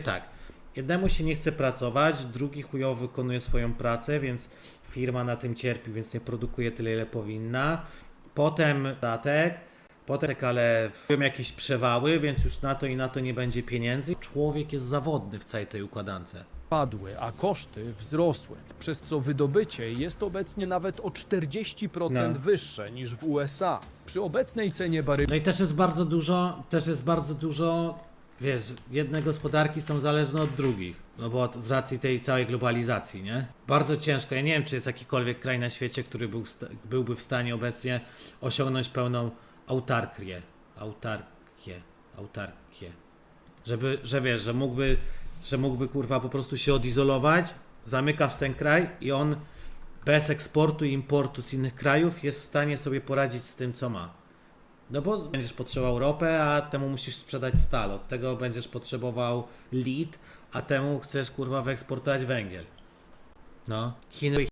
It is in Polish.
tak. Jednemu się nie chce pracować, drugi chujowo wykonuje swoją pracę, więc firma na tym cierpi, więc nie produkuje tyle, ile powinna. Potem datek, potem ale są jakieś przewały, więc już na to i na to nie będzie pieniędzy. Człowiek jest zawodny w całej tej układance. padły, a koszty wzrosły, przez co wydobycie jest obecnie nawet o 40% No. wyższe niż w USA. Przy obecnej cenie baryłki No i też jest bardzo dużo, też jest bardzo dużo, wiesz, jedne gospodarki są zależne od drugich, no bo od- z racji tej całej globalizacji, nie? Bardzo ciężko, ja nie wiem, czy jest jakikolwiek kraj na świecie, który był w byłby w stanie obecnie osiągnąć pełną autarkię, autarkię, autarkię, żeby, że wiesz, że mógłby, że mógłby kurwa po prostu się odizolować, zamykasz ten kraj i on bez eksportu i importu z innych krajów jest w stanie sobie poradzić z tym, co ma. No bo będziesz potrzebował ropę, a temu musisz sprzedać stal. Od tego będziesz potrzebował lead, a temu chcesz kurwa wyeksportować węgiel. No. Chiny